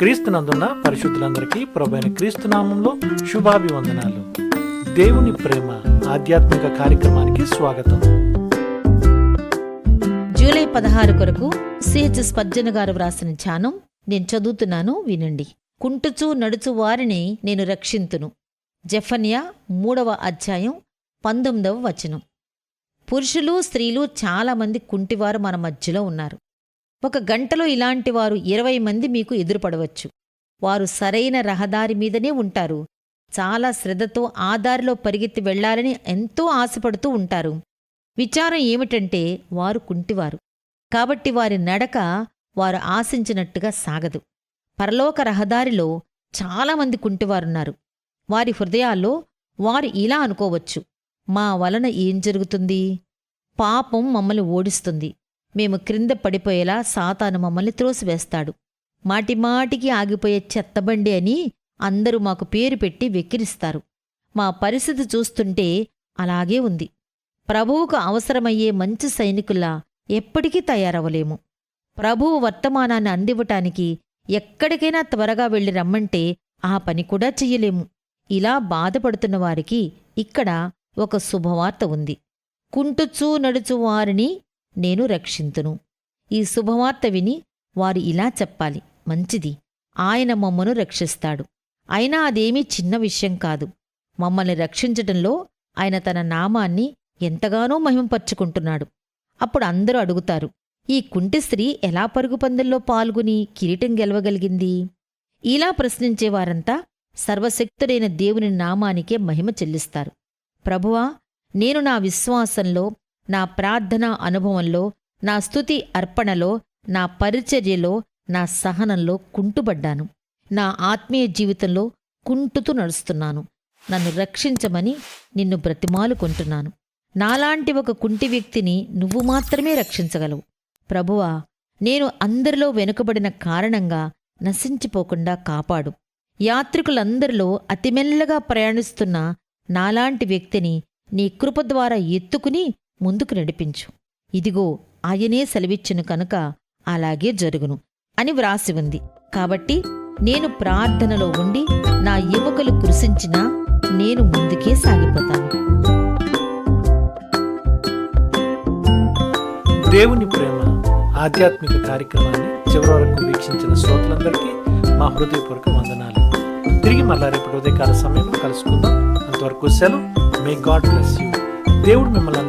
క్రీస్తునందున్న పరిశుద్ధులందరికీ ప్రభైన క్రీస్తునామంలో శుభాభివందనాలు. దేవుని ప్రేమ ఆధ్యాత్మిక కార్యక్రమానికి స్వాగతం. జూలై పదహారు కొరకు సిహెచ్ స్పర్జన గారు వ్రాసిన ధ్యానం నేను చదువుతున్నాను వినండి. కుంటుచూ నడుచు వారిని నేను రక్షింతును. జఫన్యా మూడవ అధ్యాయం పంతొమ్మిదవ వచనం. పురుషులు స్త్రీలు చాలామంది కుంటివారు మన మధ్యలో ఉన్నారు. ఒక గంటలో ఇలాంటి వారు ఇరవై మంది మీకు ఎదురుపడవచ్చు. వారు సరైన రహదారి మీదనే ఉంటారు. చాలా శ్రద్ధతో ఆ దారిలో పరిగెత్తి వెళ్ళాలని ఎంతో ఆశపడుతూ ఉంటారు. విచారం ఏమిటంటే వారు కుంటివారు. కాబట్టి వారి నడక వారు ఆశించినట్టుగా సాగదు. పరలోక రహదారిలో చాలామంది కుంటివారున్నారు. వారి హృదయాల్లో వారు ఇలా అనుకోవచ్చు. మా వలన ఏం జరుగుతుంది? పాపం మమ్మల్ని ఓడిస్తుంది. మేము క్రింద పడిపోయేలా సాతాను మమ్మల్ని త్రోసివేస్తాడు. మాటిమాటికి ఆగిపోయే చెత్తబండి అని అందరూ మాకు పేరు పెట్టి వెక్కిరిస్తారు. మా పరిస్థితి చూస్తుంటే అలాగే ఉంది. ప్రభువుకు అవసరమయ్యే మంచి సైనికుల్లా ఎప్పటికీ తయారవలేము ప్రభువు వర్తమానాన్ని అందివ్వటానికి ఎక్కడికైనా త్వరగా వెళ్ళి రమ్మంటే ఆ పని కూడా చెయ్యలేము. ఇలా బాధపడుతున్న వారికి ఇక్కడ ఒక శుభవార్త ఉంది. కుంటుచూ నడుచు వారిని నేను రక్షింతును. ఈ శుభవార్త విని వారు ఇలా చెప్పాలి మంచిది ఆయన మమ్మను రక్షిస్తాడు. అయినా అదేమీ చిన్న విషయం కాదు. మమ్మల్ని రక్షించటంలో ఆయన తన నామాన్ని ఎంతగానో మహిమపరుచుకుంటున్నాడు. అప్పుడు అందరూ అడుగుతారు ఈ కుంటి స్త్రీ ఎలా పరుగుపందెల్లో పాల్గొని కిరీటం గెలవగలిగింది? ఇలా ప్రశ్నించేవారంతా సర్వశక్తుడైన దేవుని నామానికే మహిమ చెల్లిస్తారు. ప్రభువా నేను నా విశ్వాసంలో నా ప్రార్థనా అనుభవంలో నా స్తుతి అర్పణలో నా పరిచర్యలో నా సహనంలో కుంటుబడ్డాను నా ఆత్మీయ జీవితంలో కుంటుతూ నడుస్తున్నాను. నన్ను రక్షించమని నిన్ను బ్రతిమాలుకుంటున్నాను నాలాంటి ఒక కుంటి వ్యక్తిని నువ్వు మాత్రమే రక్షించగలవు. ప్రభువా నేను అందరిలో వెనుకబడిన కారణంగా నశించిపోకుండా కాపాడు. యాత్రికులందరిలో అతిమెల్లగా ప్రయాణిస్తున్న నాలాంటి వ్యక్తిని నీ కృప ద్వారా ఎత్తుకుని ముందుకు నడిపించు. ఇదిగో ఆయనే సెలవిచ్చును కనుక అలాగే జరుగును అని వ్రాసి ఉంది. కాబట్టి నేను ప్రార్థనలో ఉండి నా ఎముకలు కృషించినా నేను ముందుకే సాగిపోతాను. దేవుని ప్రేమ ఆధ్యాత్మిక కార్యక్రమాన్ని చివరి వరకు వీక్షించిన శ్రోతలందరికీ మా హృదయపూర్వక వందనాలు. తిరిగి మళ్ళా రేపు ఉదయకాల సమయంలో కలుసుకుందాం. అంతవరకు సెలవు. మే గాడ్ బ్లెస్ యూ దేవుడు మిమ్మల్ని